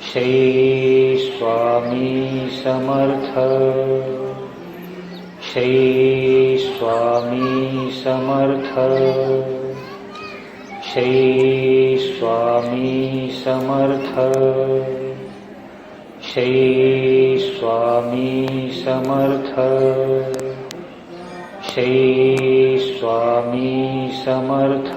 ी स्वामी समर्थ शी स्वामी समर्थ श्री स्वामी समर्थ श्री स्वामी समर्थ श्री स्वामी समर्थ